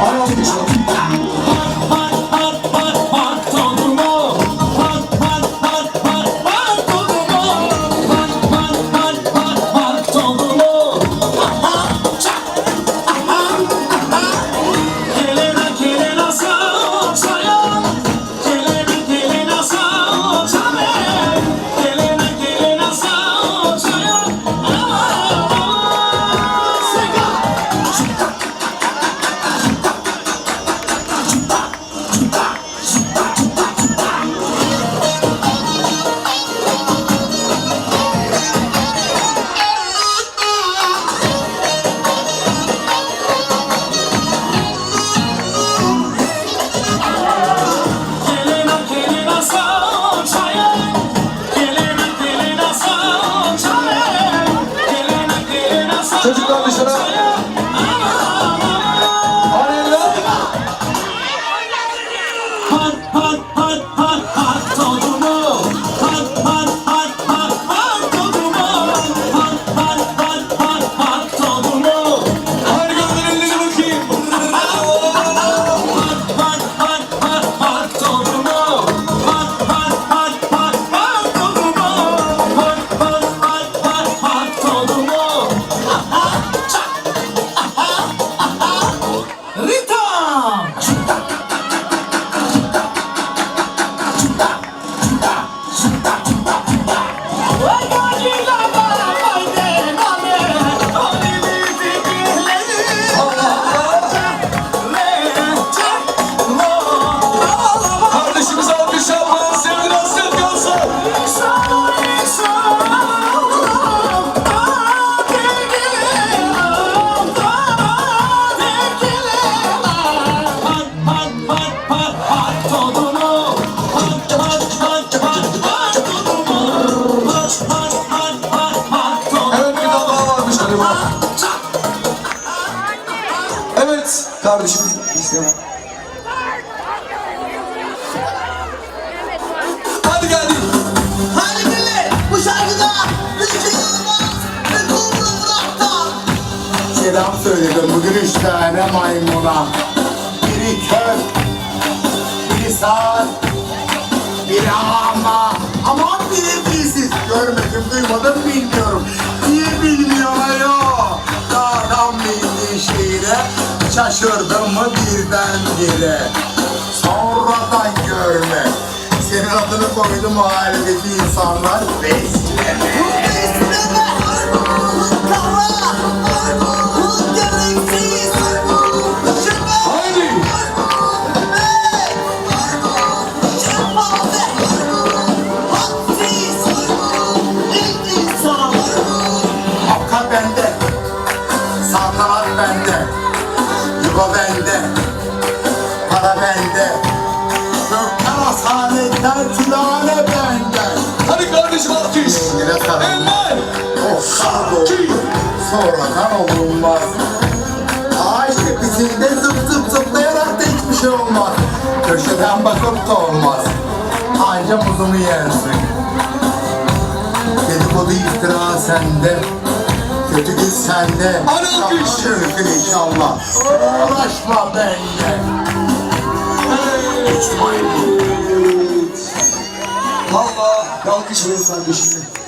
All over the show. Kardeşim. İstemem. Hadi geldik. Hadi millet bu şarkıda Selam söyledim bugün üç tane maymuna Biri kör, biri sağır, biri ama Aman biri dilsiz Görmedim duymadım bilmiyorum Şaşırdım mı birdenbire Sonradan görme Senin adını koydum mahalledeki insanlar Besleme para bende, gökten asaletler tülane bende. Hadi kardeşim alkış. Eller. of kargo, sonradan olunmaz. Ağaç tepesinde zıp zıp zıplayarak da hiçbir şey olmaz. Köşeden bakıp da olmaz. Anca muzumu yersin. Dedikodu iftira sende. Kötü gün sende. Hadi alkış. Çürüsün inşallah. Uğraşma benimle. Allah. Alkış verin kardeşime.